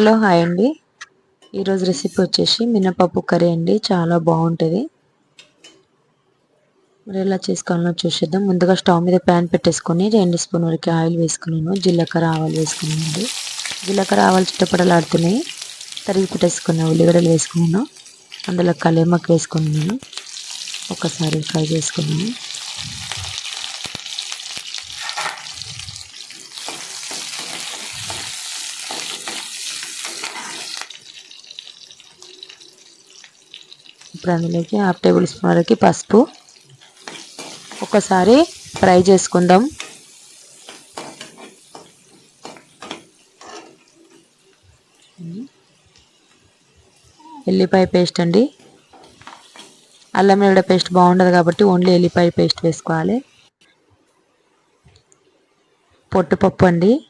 Hello hi అండి. ఈరోజు recipe వచ్చేసి మినపప్పు కర్రీ అండి. చాలా బాగుంటుంది. మరి ఎలా చేసుకోవాలో చూసేద్దాం. ముందుగా స్టవ్ మీద ప్యాన్ పెట్టేసుకొని రెండు స్పూన్ వరకు ఆయిల్ వేసుకున్నాను. జీలకర్ర ఆవాలు వేసుకున్నాను జీలకర్ర ఆవాలు చిట్టపడలాడుతున్నాయి తరిగి పెట్టేసుకున్న ఉల్లిగడ్డలు వేసుకున్నాను. అందులో కలిమక్ వేసుకున్నాను. ఒకసారి ఫ్రై చేసుకున్నాను. ఇప్పుడు అందులోకి హాఫ్ టేబుల్ స్పూన్ వరకు పసుపు. ఒకసారి ఫ్రై చేసుకుందాం. ఎల్లిపాయ పేస్ట్ అండి. అల్లం వెల్లుల్లి పేస్ట్ బాగుండదు కాబట్టి ఓన్లీ ఎల్లిపాయ పేస్ట్ వేసుకోవాలి. పొట్టుపప్పు అండి.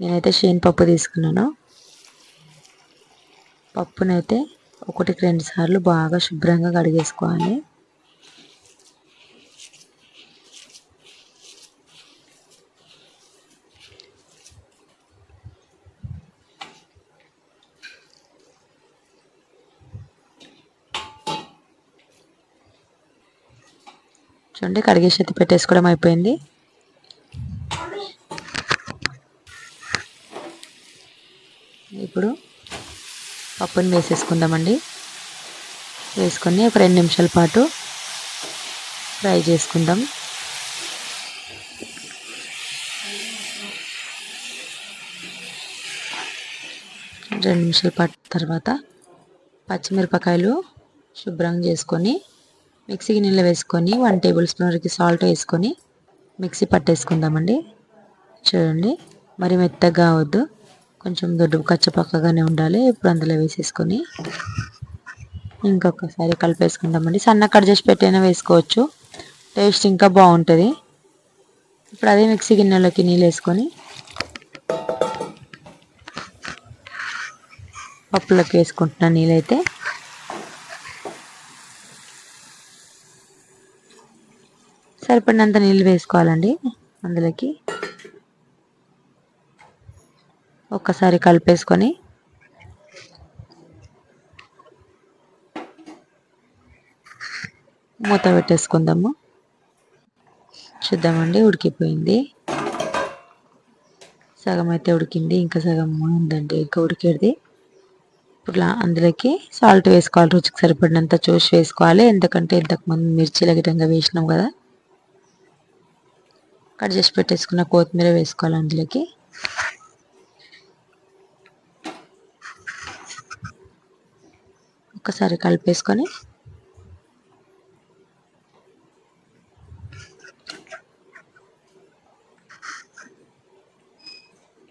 నేనైతే పప్పు తీసుకున్నాను. పప్పునైతే ఒకటికి రెండు సార్లు బాగా శుభ్రంగా కడిగేసుకోవాలి. చూడండి కడిగేసి ఎత్తి పెట్టేసుకోవడం అయిపోయింది. ఇప్పుడు పప్పుని వేసేసుకుందామండి. వేసుకొని ఒక రెండు నిమిషాల పాటు ఫ్రై చేసుకుందాం. రెండు నిమిషాల పాటు తర్వాత పచ్చిమిరపకాయలు శుభ్రంగా చేసుకొని మిక్సీ గిన్నెలో వేసుకొని వన్ టేబుల్ స్పూన్ వరకు సాల్ట్ వేసుకొని మిక్సీ పట్టేసుకుందామండి. చూడండి మరి మెత్తగా అవద్దు. కొంచెం దొడ్డు కచ్చపక్కగానే ఉండాలి. ఇప్పుడు అందులో వేసేసుకొని ఇంకొకసారి కలిపేసుకుంటామండి సన్న కట్ చేసి పెట్టైనా వేసుకోవచ్చు. టేస్ట్ ఇంకా బాగుంటుంది. ఇప్పుడు అదే మిక్సీ గిన్నెలోకి నీళ్ళు వేసుకొని పప్పులోకి వేసుకుంటున్న నీళ్ళైతే సరిపడినంత నీళ్ళు వేసుకోవాలండి. అందులోకి ఒక్కసారి కలిపేసుకొని మూత పెట్టేసుకుందాము. చూద్దామండి ఉడికిపోయింది. సగం అయితే ఉడికింది ఇంకా సగం ఉందండి ఇంకా ఉడికేది. ఇప్పుడు అందులోకి సాల్ట్ వేసుకోవాలి రుచికి సరిపడినంత చూసి వేసుకోవాలి. ఎందుకంటే ఇంతకుముందు మిర్చి గిటంగా వేసినాం కదా. కట్ చేసి పెట్టేసుకున్న కొత్తిమీర వేసుకోవాలి అందులోకి. ఒక్కసారి కలిపేసుకొని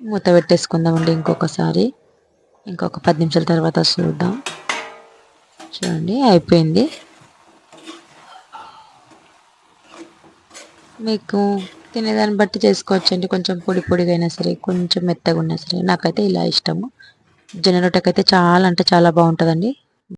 మూత పెట్టేసుకుందామండి ఇంకొకసారి. ఇంకొక పది నిమిషాల తర్వాత చూద్దాం. చూడండి అయిపోయింది. మీకు తినేదాన్ని బట్టి చేసుకోవచ్చండి. కొంచెం పొడి పొడిగా అయినా సరే కొంచెం మెత్తగా ఉన్నా సరే. నాకైతే ఇలా ఇష్టము. జొన్న రొట్టెకైతే చాలా అంటే చాలా బాగుంటుందండి.